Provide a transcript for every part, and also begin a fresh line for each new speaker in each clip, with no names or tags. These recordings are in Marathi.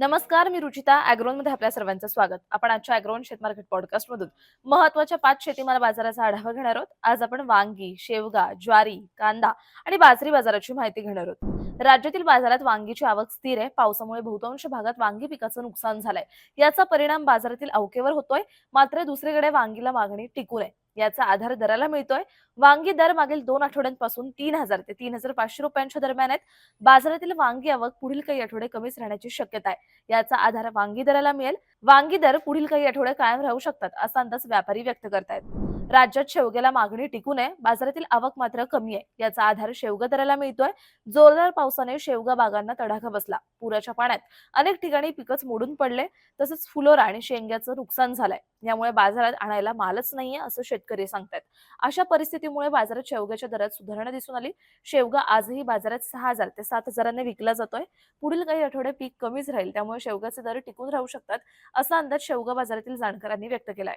नमस्कार मी रुचिता अॅग्रोनमध्ये आपल्या सर्वांचं स्वागत. आपण आजच्या अॅग्रोन शेतमार्केट पॉडकास्ट मधून महत्त्वाच्या पाच शेतीमाल बाजाराचा आढावा घेणार आहोत. आज आपण वांगी शेवगा ज्वारी कांदा आणि बाजरी बाजाराची माहिती घेणार आहोत. राज्यातील बाजारात वांगीची आवक स्थिर आहे. पावसामुळे बहुतांश भागात वांगी पिकाचं नुकसान झालंय. याचा परिणाम बाजारातील अवकेवर होतोय. मात्र दुसरीकडे वांगीला मागणी टिकून आहे. याचा आधार दराला मिळतोय. वांगी दर मागील दोन आठवड्यांपासून तीन हजार ते तीन हजार पाचशे रुपयांच्या दरम्यान आहेत. बाजारातील वांगी आवक पुढील काही आठवडे कमीच राहण्याची शक्यता आहे. याचा आधार वांगी दराला मिळेल. वांगी दर पुढील काही आठवडे कायम राहू शकतात असा अंदाज व्यापारी व्यक्त करतायत. राज्यात शेवग्याला मागणी टिकून आहे बाजारातील आवक मात्र कमी आहे. याचा आधार शेवगा दराला मिळतोय. जोरदार पावसाने शेवगा बागांना तडाखा बसला. पुराच्या पाण्यात अनेक ठिकाणी पिकच मोडून पडले तसंच फुलोरा आणि शेंग्याचं नुकसान झालंय. यामुळे बाजारात आणायला मालच नाहीये असं शेतकरी सांगतात अशा परिस्थितीमुळे बाजारात शेवग्याच्या दरात सुधारणा दिसून आली. शेवगा आजही बाजारात सहा हजार ते सात हजारांनी विकला जातोय. पुढील काही आठवडे पीक कमीच राहील त्यामुळे शेवगाचे दर टिकून राहू शकतात असा अंदाज शेवगा बाजारातील जाणकारांनी व्यक्त केलाय.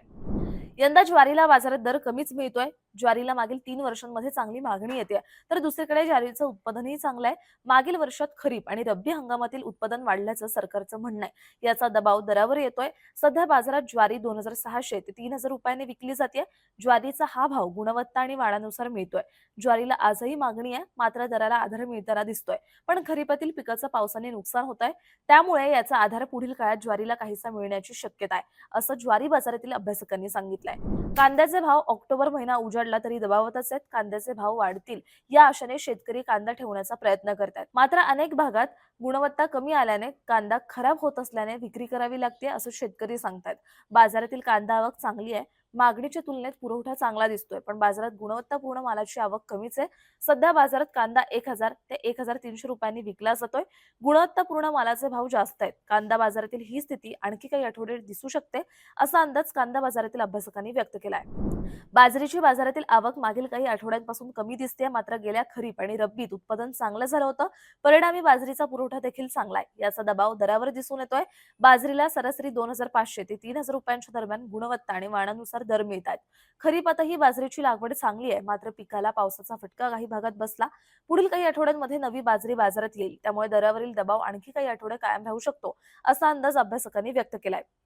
यंदा ज्वारीला बाजारात दर कमीच मिळतोय. ज्वारीला मागील तीन वर्षांमध्ये चांगली मागणी येते. तर दुसरीकडे ज्वारीचं उत्पादनही चांगलं आहे. मागील वर्षात खरीप आणि रब्बी हंगामातील उत्पादन वाढल्याचं सरकारचं म्हणणं आहे. याचा दबाव दरावर येतोय. सध्या बाजारात ज्वारी दोन हजार सहाशे ते तीन हजार रुपयांनी विकली जाते. ज्वारीचा हा भाव गुणवत्ता आणि वाणानुसार मिळतोय. ज्वारीला आजही मागणी आहे. मात्र दराला आधार मिळताना दिसतोय. पण खरीपातील पिकाचं पावसाने नुकसान होत आहे त्यामुळे याचा आधार पुढील काळात ज्वारीला काहीसा मिळण्याची शक्यता आहे असं ज्वारी बाजारातील अभ्यासकांनी सांगितलंय. कांद्याचे भाव ऑक्टोबर महिना उजाडला तरी दबावतच आहेत कांद्याचे भाव वाढतील. या आशेने शेतकरी कांदा ठेवण्याचा प्रयत्न करतात मात्र अनेक भागात गुणवत्ता कमी आल्याने कांदा खराब होत असल्याने विक्री करावी लागते असं शेतकरी सांगतात बाजारातील कांदा आवक चांगली आहे. मागणीच्या तुलनेत पुरवठा चांगला दिसतोय पण बाजारात गुणवत्तापूर्ण मालाची आवक कमीच आहे. सध्या बाजारात कांदा एक हजार ते एक हजार तीनशे रुपयांनी विकला जातोय. गुणवत्तापूर्ण मालाचे भाव जास्त आहेत. कांदा बाजारातील ही स्थिती आणखी काही आठवडे दिसू शकते असा अंदाज कांदा बाजारातील अभ्यासकांनी व्यक्त केला आहे बाजरीची बाजारातील आवक मागील काही आठवड्यांपासून कमी दिसते मात्र गेल्या खरीप आणि रब्बीत उत्पादन चांगलं झालं होतं. परिणामी बाजरीचा पुरवठा देखील चांगला आहे. याचा दबाव दरावर दिसून येतोय. बाजरीला सरासरी दोन हजार पाचशे ते तीन हजार रुपयांच्या दरम्यान गुणवत्ता आणि वाणानुसार दर मिळतात खरीपातही बाजरीची लागवड चांगली आहे मात्र पिकाला पावसाचा फटका काही भागात बसला. पुढील काही आठवड्यांमध्ये नवी बाजरी बाजारात येईल. त्यामुळे दरावरील दबाव आणखी काही आठवडे कायम राहू शकतो असा अंदाज अभ्यासकांनी व्यक्त केलाय.